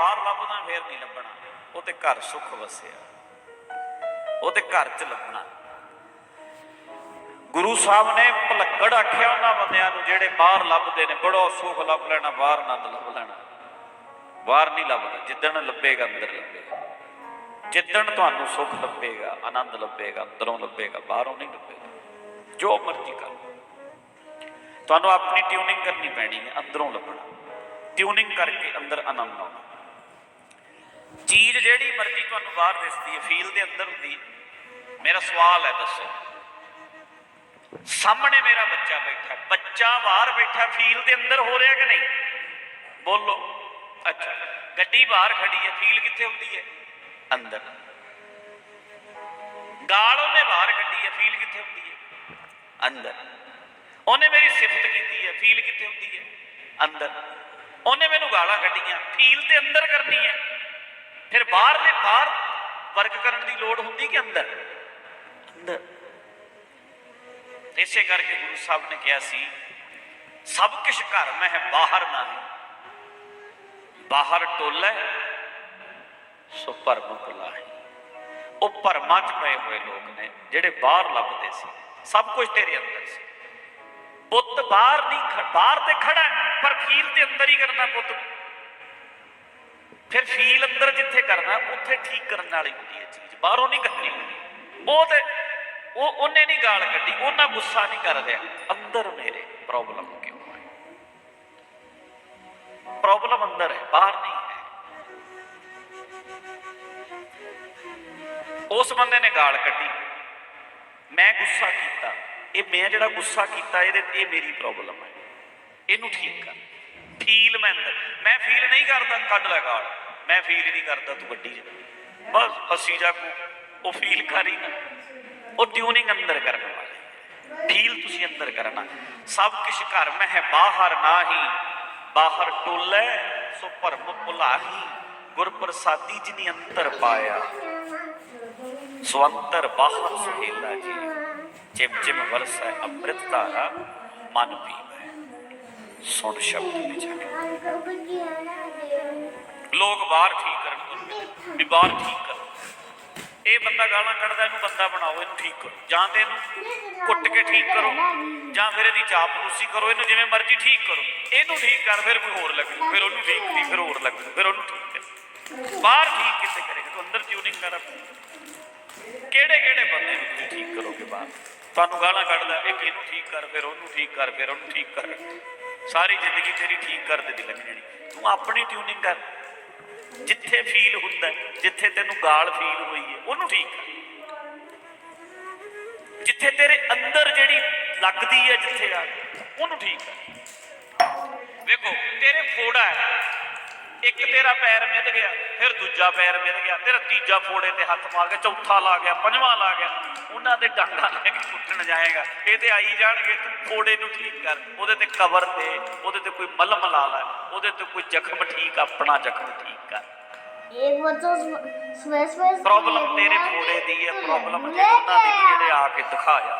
ਬਾਹਰ ਲੱਭਦਾ ਫੇਰ ਨਹੀਂ ਲੱਭਣਾ। ਉਹ ਤੇ ਘਰ ਸੁੱਖ ਵਸਿਆ। ਉਹ ਤੇ ਘਰ 'ਚ ਲੱਭਣਾ। ਗੁਰੂ ਸਾਹਿਬ ਨੇ ਭਲੱਕੜ ਆਖਿਆ ਉਹਨਾਂ ਬੰਦਿਆਂ ਨੂੰ, ਜਿਹੜੇ ਬਾਹਰ ਲੱਭਦੇ ਨੇ, ਬੜੋ ਸੁੱਖ ਲੱਭ ਲੈਣਾ, ਬਾਹਰ ਆਨੰਦ ਲੱਭ ਲੈਣਾ। ਬਾਹਰ ਨਹੀਂ ਲੱਭਦਾ ਜਿੱਦਣ ਲੱਭੇਗਾ, ਅੰਦਰ ਲੱਭੇਗਾ। ਜਿੱਦਣ ਤੁਹਾਨੂੰ ਸੁੱਖ ਲੱਭੇਗਾ, ਆਨੰਦ ਲੱਭੇਗਾ, ਅੰਦਰੋਂ ਲੱਭੇਗਾ, ਬਾਹਰੋਂ ਨਹੀਂ ਲੱਭੇਗਾ। ਜੋ ਮਰਜ਼ੀ ਕਰ ਤੁਹਾਨੂੰ ਆਪਣੀ ਟਿਊਨਿੰਗ ਕਰਨੀ ਪੈਣੀ ਹੈ, ਅੰਦਰੋਂ ਲੱਭਣਾ। ਟਿਊਨਿੰਗ ਕਰਕੇ ਅੰਦਰ ਆਨੰਦ ਆਉਣਾ। ਚੀਜ਼ ਜਿਹੜੀ ਮਰਜ਼ੀ ਤੁਹਾਨੂੰ ਬਾਹਰ ਦਿਸਦੀ ਹੈ, ਫੀਲ ਦੇ ਅੰਦਰ ਹੁੰਦੀ ਹੈ। ਮੇਰਾ ਸਵਾਲ ਹੈ, ਦੱਸੋ। ਸਾਹਮਣੇ ਮੇਰਾ ਬੱਚਾ ਬੈਠਾ, ਬੱਚਾ ਬਾਹਰ ਬੈਠਾ, ਫੀਲ ਦੇ ਅੰਦਰ ਹੋ ਰਿਹਾ ਕਿ ਨਹੀਂ? ਬੋਲੋ। ਅੱਛਾ, ਗੱਡੀ ਬਾਹਰ ਖੜੀ ਹੈ, ਫੀਲ ਕਿੱਥੇ ਹੁੰਦੀ ਹੈ? ਅੰਦਰ। ਗਾਲ ਉਹਨੇ ਬਾਹਰ ਕੱਢੀ ਹੈ, ਫੀਲ ਕਿੱਥੇ ਹੁੰਦੀ ਹੈ? ਅੰਦਰ। ਉਹਨੇ ਮੇਰੀ ਸਿਫਤ ਕੀਤੀ ਹੈ, ਫੀਲ ਕਿੱਥੇ ਹੁੰਦੀ ਹੈ? ਅੰਦਰ। ਉਹਨੇ ਮੈਨੂੰ ਗਾਲਾਂ ਕੱਢੀਆਂ, ਫੀਲ ਤੇ ਅੰਦਰ ਕਰਨੀ ਹੈ। ਫਿਰ ਬਾਹਰ ਦੇ ਬਾਹਰ ਵਰਕ ਕਰਨ ਦੀ ਲੋੜ ਹੁੰਦੀ ਕਿ ਅੰਦਰ? ਅੰਦਰ। ਇਸੇ ਕਰਕੇ ਗੁਰੂ ਸਾਹਿਬ ਨੇ ਕਿਹਾ ਸੀ ਸਭ ਕੁਝ ਘਰ ਮੈਂ ਹੈ ਬਾਹਰ ਨਾ ਹੈ ਬਾਹਰ ਟੋਲੇ ਸੋ ਭਰਮ ਭੁਲਾਏ ਉਹ ਭਰਮਾਂ ਚ ਪਏ ਹੋਏ ਲੋਕ ਨੇ ਜਿਹੜੇ ਬਾਹਰ ਲੱਭਦੇ ਸੀ। ਸਭ ਕੁਝ ਤੇਰੇ ਅੰਦਰ ਸੀ। ਪੁੱਤ ਬਾਹਰ ਨਹੀਂ ਬਾਹਰ ਤੇ ਖੜਾ ਪਰ ਫੀਲ ਤੇ ਅੰਦਰ ਹੀ ਕਰਨਾ ਪੁੱਤ। ਫਿਰ ਫੀਲ ਅੰਦਰ ਜਿੱਥੇ ਕਰਨਾ, ਉੱਥੇ ਠੀਕ ਕਰਨ ਵਾਲੀ ਹੁੰਦੀ ਹੈ ਚੀਜ਼। ਬਾਹਰੋਂ ਨਹੀਂ ਕਰਨੀ ਹੁੰਦੀ। ਉਹ ਤੇ ਉਹ ਉਹਨੇ ਨਹੀਂ ਗਾਲ ਕੱਢੀ, ਉਹਨਾਂ ਗੁੱਸਾ ਨਹੀਂ ਕਰ ਰਿਹਾ। ਅੰਦਰ ਮੇਰੇ ਪ੍ਰੋਬਲਮ ਕਿਉਂ ਹੈ? ਪ੍ਰੋਬਲਮ ਅੰਦਰ ਹੈ, ਬਾਹਰ ਨਹੀਂ ਹੈ। ਉਸ ਬੰਦੇ ਨੇ ਗਾਲ ਕੱਢੀ। ਮੈਂ ਗੁੱਸਾ ਕੀਤਾ। ਇਹ ਮੈਂ ਜਿਹੜਾ ਗੁੱਸਾ ਕੀਤਾ, ਇਹਦੇ ਇਹ ਮੇਰੀ ਪ੍ਰੋਬਲਮ ਹੈ। ਇਹਨੂੰ ਠੀਕ ਕਰ। ਫੀਲ ਮੈਂ ਅੰਦਰ ਮੈਂ ਫੀਲ ਨਹੀਂ ਕਰਦਾ ਕੱਢ ਲੈ ਗਾਲ ਮੈਂ ਫੀਲ ਨਹੀਂ ਕਰਦਾ ਤੂੰ ਵੱਡੀ ਜਾ ਬਸ ਹੱਸੀ ਜਾ ਕੋ ਉਹ ਫੀਲ ਕਰ ਹੀ ਨਾ ਉਹ ਟਿਊਨਿੰਗ ਅੰਦਰ ਕਰਨ ਵਾਲੇ ਫੀਲ ਤੁਸੀਂ ਅੰਦਰ ਕਰਨਾ ਸਭ ਕੁਛ ਘਰ ਮੈਂ ਹੈ ਬਾਹਰ ਨਾਹੀ ਬਾਹਰ ਟੋਲੇ ਸੋ ਭਰਮ ਭੁਲਾਹੀ ਗੁਰ ਪ੍ਰਸਾਦੀ ਜਿਨੀ ਅੰਤਰ ਪਾਇਆ ਸੋ ਅੰਤਰ ਬਾਹਰ ਸੁਹੇਲਾ ਜੀ ਜਿਮ ਜਿਮ ਵਰਸੈ ਅੰਮ੍ਰਿਤ ਧਾਰਾ ਮਨ ਪੀਵੈ ਸੁਣ ਸ਼ਬਦ ਵਿੱਚ ਲੋਕ ਬਾਹਰ ਠੀਕ ਕਰਨ ਤੁਰਦੇ ਵੀ ਬਾਹਰ ਠੀਕ ਕਰੋ। ਇਹ ਬੰਦਾ ਗਾਲਾਂ ਕੱਢਦਾ, ਇਹਨੂੰ ਬੰਦਾ ਬਣਾਓ, ਇਹਨੂੰ ਠੀਕ ਕਰੋ। ਜਾਂ ਤੇ ਇਹਨੂੰ ਕੁੱਟ ਕੇ ਠੀਕ ਕਰੋ, ਜਾਂ ਫਿਰ ਇਹਦੀ ਚਾਪਲੂਸੀ ਕਰੋ, ਇਹਨੂੰ ਜਿਵੇਂ ਮਰਜ਼ੀ ਠੀਕ ਕਰੋ। ਇਹਨੂੰ ਠੀਕ ਕਰ, ਫਿਰ ਕੋਈ ਹੋਰ ਲੱਗੂ ਫਿਰ ਉਹਨੂੰ ਠੀਕ ਨਹੀਂ, ਫਿਰ ਹੋਰ ਲੱਗੂ ਫਿਰ ਉਹਨੂੰ ਠੀਕ ਕਰ ਬਾਹਰ ਠੀਕ ਕਿੱਥੇ ਕਰੇਗਾ? ਤੂੰ ਅੰਦਰ ਟਿਊਨਿੰਗ ਕਰ ਕਿਹੜੇ ਕਿਹੜੇ ਬੰਦੇ ਨੂੰ ਤੁਸੀਂ ਠੀਕ ਕਰੋਗੇ ਬਾਹਰ? ਤੁਹਾਨੂੰ ਗਾਲਾਂ ਕੱਢਦਾ ਇੱਕ ਇਹਨੂੰ ਠੀਕ ਕਰ, ਫਿਰ ਉਹਨੂੰ ਠੀਕ ਕਰ, ਫਿਰ ਉਹਨੂੰ ਠੀਕ ਕਰ। ਸਾਰੀ ਜ਼ਿੰਦਗੀ ਤੇਰੀ ਠੀਕ ਕਰਦੇ ਦੀ ਲੱਗਣੀ ਤੂੰ ਆਪਣੀ ਟਿਊਨਿੰਗ ਕਰ। ਜਿੱਥੇ ਫੀਲ ਹੁੰਦਾ, ਜਿੱਥੇ ਤੈਨੂੰ ਗਾਲ ਫੀਲ ਹੋਈ ਹੈ, ਉਹਨੂੰ ਠੀਕ ਕਰ। ਜਿੱਥੇ ਤੇਰੇ ਅੰਦਰ ਜਿਹੜੀ ਲੱਗਦੀ ਹੈ, ਜਿੱਥੇ ਆ, ਉਹਨੂੰ ਠੀਕ ਕਰ। ਵੇਖੋ, ਤੇਰੇ ਫੋੜਾ ਹੈ। ਇੱਕ ਤੇਰਾ ਪੈਰ ਮਿੱਧ ਗਿਆ। ਫਿਰ ਦੂਜਾ ਪੈਰ ਮਿਲ ਗਿਆ ਤੇਰਾ ਤੀਜਾ ਫੋੜੇ ਤੇ ਹੱਥ ਮਾਰ ਕੇ ਚੌਥਾ ਲਾ ਗਿਆ ਪੰਜਵਾਂ ਲਾ ਗਿਆ। ਉਹਨਾਂ ਦੇ ਡਾਕਾ ਲੈ ਕੇ ਕੁੱਟਣ ਜਾਏਗਾ। ਇਹ ਤੇ ਆਈ ਜਾਣਗੇ ਤੂੰ ਫੋੜੇ ਨੂੰ ਠੀਕ ਕਰ। ਉਹਦੇ ਤੇ ਕਵਰ ਦੇ ਉਹਦੇ ਤੇ ਕੋਈ ਮਲਮ ਲਾ ਲੈ ਉਹਦੇ ਤੇ ਕੋਈ ਜ਼ਖਮ ਠੀਕ ਆਪਣਾ ਜ਼ਖਮ ਠੀਕ ਕਰ। ਪ੍ਰੋਬਲਮ ਤੇਰੇ ਫੋੜੇ ਦੀ ਹੈ ਪ੍ਰੋਬਲਮ ਜਿਹੜਾ ਉਹਨਾਂ ਜਿਹੜੇ ਆ ਕੇ ਦਿਖਾਇਆ।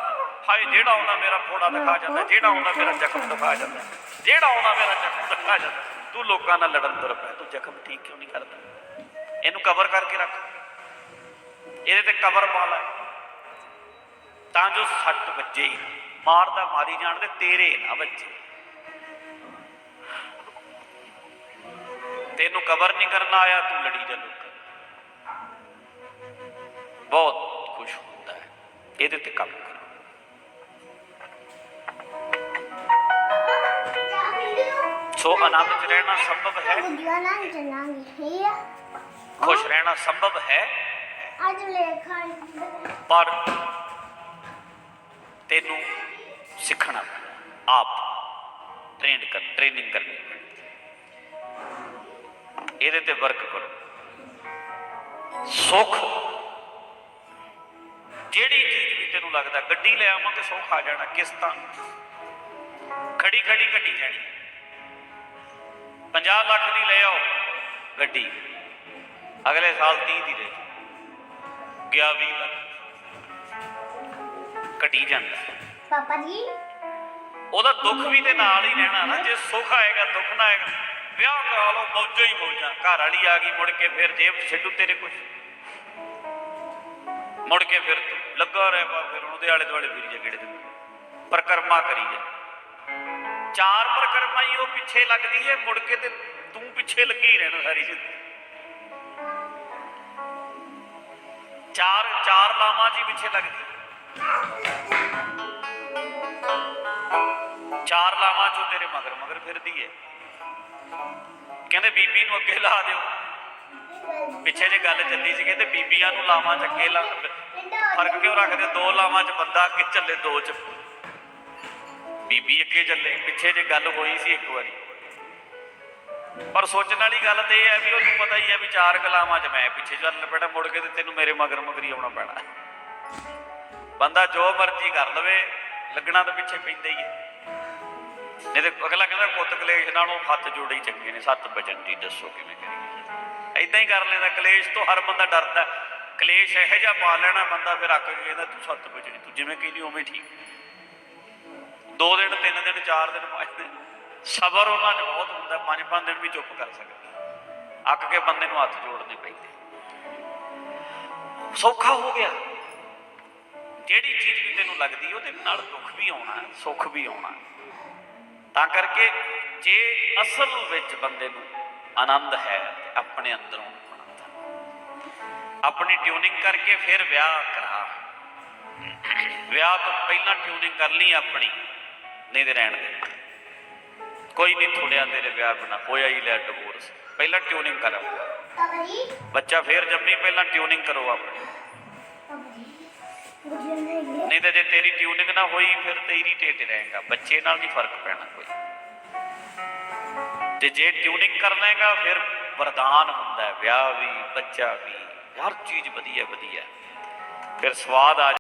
ਹਾਏ ਜਿਹੜਾ ਉਹਨਾਂ ਮੇਰਾ ਫੋੜਾ ਦਿਖਾ ਜਾਂਦਾ ਜਿਹੜਾ ਉਹਨਾਂ ਮੇਰਾ ਜ਼ਖਮ ਦਿਖਾ ਜਾਂਦਾ ਜਿਹੜਾ ਉਹਨਾਂ ਮੇਰਾ ਜ਼ਖਮ ਦਿਖਾ ਜਾਂਦਾ ਤੂੰ ਲੋਕਾਂ ਨਾਲ ਲੜਨ ਤੁਰ ਪੈ ਤੂੰ ਜ਼ਖਮ ਠੀਕ ਕਿਉਂ ਨਹੀਂ ਕਰਦਾ? ਇਹਨੂੰ ਕਵਰ ਕਰਕੇ ਰੱਖ। ਇਹਦੇ ਤੇ ਕਵਰ ਪਾ ਲੈ। ਤਾਂ ਜੋ ਸੱਟ ਵੱਜੇ। ਹੀ ਮਾਰਦਾ ਮਾਰੀ ਜਾਣ ਦੇ, ਤੇਰੇ ਨਾ ਵੱਜੇ। ਤੈਨੂੰ ਕਵਰ ਨਹੀਂ ਕਰਨਾ ਆਇਆ, ਤੂੰ ਲੜੀ ਜਾ ਲੋਕਾਂ ਬਹੁਤ ਖੁਸ਼ ਹੁੰਦਾ ਹੈ। ਇਹਦੇ ਤੇ ਕੰਮ ਕਰੋ। ਸੋ ਆਨੰਦ ਚ ਰਹਿਣਾ ਸੰਭਵ ਹੈ। गाना चलाएंगे ये ਖੁਸ਼ ਰਹਿਣਾ ਸੰਭਵ ਹੈ आज लेखा ਪਰ ਤੈਨੂੰ ਸਿੱਖਣਾ ਪੈਣਾ, ਆਪ ਟ੍ਰੇਨਡ ਕਰ ਟ੍ਰੇਨਿੰਗ ਕਰਨੀ ਪੈਣੀ। ਇਹਦੇ ਤੇ ਵਰਕ ਕਰੋ ਸੁੱਖ ਜਿਹੜੀ ਚੀਜ਼ ਵੀ ਤੈਨੂੰ ਲੱਗਦਾ ਗੱਡੀ ਲੈ ਆਵਾਂ ਤੇ ਸੁੱਖ ਆ ਜਾਣਾ ਕਿਸ਼ਤਾਂ ਖੜੀ ਖੜੀ ਘਟੀ ਜਾਣੀ 50 ਲੱਖ ਦੀ ਲੈ ਆਓ ਗੱਡੀ ਅਗਲੇ ਸਾਲ 30 ਦੀ ਰਹਿ ਗਿਆ 20 ਲੱਖ। ਜਾਂਦਾ। ਪਾਪਾ ਜੀ? ਉਹਦਾ ਦੁੱਖ ਵੀ ਤੇ ਨਾਲ ਹੀ ਰਹਿਣਾ ਨਾ ਜੇ ਸੁੱਖ ਆਏਗਾ ਦੁੱਖ ਨਾ ਆਏਗਾ। ਵਿਆਹ ਕਰਾ ਲਓ ਮੌਜਾਂ ਹੀ ਮੌਜਾਂ। ਘਰ ਵਾਲੀ ਆ ਗਈ ਮੁੜ ਕੇ ਫਿਰ ਜੇਬ 'ਚ ਛੱਡੂ ਤੇਰੇ ਕੁਝ ਮੁੜ ਕੇ ਫਿਰ ਲੱਗਾ ਰਹਿ ਪਾ ਫਿਰ ਉਹਦੇ ਆਲੇ ਦੁਆਲੇ ਫਿਰ ਜੇ ਗੇੜੇ ਤੇ ਪ੍ਰਕਰਮਾ ਕਰੀ ਜਾ। ਚਾਰ ਪ੍ਰਕਰਮਾ ਹੀ ਉਹ ਪਿੱਛੇ ਲੱਗਦੀ ਹੈ ਮੁੜ ਕੇ ਤੇ ਤੂੰ ਪਿੱਛੇ ਲੱਗੀ ਰਹਿਣਾ ਸਾਰੀ ਜ਼ਿੰਦਗੀ। ਚਾਰ ਚਾਰ ਲਾਵਾਂ ਜੀ ਪਿੱਛੇ ਲੱਗਦੀ ਚਾਰ ਲਾਵਾਂ ਚੋਂ ਤੇਰੇ ਮਗਰ ਮਗਰ ਫਿਰਦੀ ਹੈ ਕਹਿੰਦੇ ਬੀਬੀ ਨੂੰ ਅੱਗੇ ਲਾ ਦਿਓ। ਪਿੱਛੇ ਜੇ ਗੱਲ ਚੱਲੀ ਸੀ ਕਹਿੰਦੇ ਬੀਬੀਆਂ ਨੂੰ ਲਾਵਾਂ ਚ ਅੱਗੇ ਲਾ ਫ਼ਰਕ ਕਿਉਂ ਰੱਖਦੇ ਦੋ ਲਾਵਾਂ ਚ ਬੰਦਾ ਅੱਗੇ ਚੱਲੇ, ਦੋ ਚ। ਬੀਬੀ ਅੱਗੇ ਚੱਲੇ। ਪਿੱਛੇ ਜੇ ਗੱਲ ਹੋਈ ਸੀ ਇੱਕ ਵਾਰੀ। ਪਰ ਸੋਚਣ ਵਾਲੀ ਗੱਲ ਤੇ ਇਹ ਹੈ ਵੀ ਉਹਨੂੰ ਪਤਾ ਹੀ ਹੈ ਵੀ ਚਾਰ ਕਲਾਮਾਂ 'ਚ ਮੈਂ ਪਿੱਛੇ ਚੱਲ ਪੈਣਾ ਮੁੜ ਕੇ ਤੇ ਤੈਨੂੰ ਮੇਰੇ ਮਗਰ ਮਗਰੀ ਆਉਣਾ ਪੈਣਾ। ਬੰਦਾ ਜੋ ਮਰਜ਼ੀ ਕਰ ਲਵੇ, ਲੱਗਣਾ ਤਾਂ ਪਿੱਛੇ ਪੈਂਦਾ ਹੀ ਹੈ। ਨਹੀਂ ਤੇ ਅਗਲਾ ਕਹਿੰਦਾ ਪੁੱਤ ਕਲੇਸ਼ ਨਾਲੋਂ ਹੱਥ ਜੋੜੇ ਹੀ ਚੰਗੇ ਨੇ, ਸੱਤ ਵਚਨ ਜੀ ਦੱਸੋ ਕਿਵੇਂ ਕਰੀਏ। ਐਦਾਂ ਹੀ ਕਰ ਲੈਂਦਾ, ਕਲੇਸ਼ ਤੋਂ ਹਰ ਬੰਦਾ ਡਰਦਾ। ਕਲੇਸ਼ ਇਹੋ ਜਿਹਾ ਪਾ ਲੈਣਾ, ਬੰਦਾ ਫਿਰ ਅੱਕ ਕੇ ਕਹਿੰਦਾ ਤੂੰ ਸੱਤ ਬਚਣੀ ਤੂੰ ਜਿਵੇਂ ਕਹਿੰਦੀ ਉਵੇਂ ਠੀਕ। ਦੋ ਦਿਨ, ਤਿੰਨ ਦਿਨ, ਚਾਰ ਦਿਨ, ਪੰਜ ਦਿਨ। ਸਬਰ ਉਹਨਾਂ 'ਚ ਬਹੁਤ ਹੁੰਦਾ, ਪੰਜ ਪੰਜ ਦਿਨ ਵੀ ਚੁੱਪ ਕਰ ਸਕਦੇ। ਅੱਕ ਕੇ ਬੰਦੇ ਨੂੰ ਹੱਥ ਜੋੜਨੇ ਪੈਂਦੇ। ਸੌਖਾ ਹੋ ਗਿਆ। ਜਿਹੜੀ ਚੀਜ਼ ਵੀ ਤੈਨੂੰ ਲੱਗਦੀ, ਉਹਦੇ ਨਾਲ ਦੁੱਖ ਵੀ ਆਉਣਾ, ਸੁੱਖ ਵੀ ਆਉਣਾ। ਤਾਂ ਕਰਕੇ ਜੇ ਅਸਲ ਵਿੱਚ ਬੰਦੇ ਨੂੰ ਆਨੰਦ ਹੈ ਆਪਣੇ ਅੰਦਰੋਂ ਆਨੰਦ ਆਪਣੀ ਟਿਊਨਿੰਗ ਕਰਕੇ ਫਿਰ ਵਿਆਹ ਕਰਾ। ਵਿਆਹ ਤੋਂ ਪਹਿਲਾਂ ਟਿਊਨਿੰਗ ਕਰ ਲਈ ਆਪਣੀ, ਨਹੀਂ ਤੇ ਰਹਿਣ ਦੇ। ਕੋਈ ਨਹੀਂ ਥੋੜਿਆ ਤੇਰੇ ਵਿਆਹ ਬਿਨਾ। ਹੋਇਆ ਹੀ ਲੈ ਡਿਵੋਰਸ ਪਹਿਲਾਂ ਟਿਊਨਿੰਗ ਕਰ। ਪਾਪਾ ਜੀ। ਬੱਚਾ ਫੇਰ ਜੰਮੀ ਪਹਿਲਾਂ ਟਿਊਨਿੰਗ ਕਰੋ ਆਪਣੀ। ਨਹੀਂ ਤੇ ਜੇ ਤੇਰੀ ਟਿਊਨਿੰਗ ਨਾ ਹੋਈ ਫਿਰ ਤੇ ਇਰੀਟੇਟ ਰਹੇਗਾ। ਬੱਚੇ ਨਾਲ ਨਹੀਂ ਫ਼ਰਕ ਪੈਣਾ ਕੋਈ। ਤੇ ਜੇ ਟਿਊਨਿੰਗ ਕਰ ਲੇਗਾ ਫਿਰ ਵਰਦਾਨ ਹੁੰਦਾ ਵਿਆਹ ਵੀ ਬੱਚਾ ਵੀ। ਹਰ ਚੀਜ਼ ਵਧੀਆ ਵਧੀਆ। ਫਿਰ ਸਵਾਦ ਆ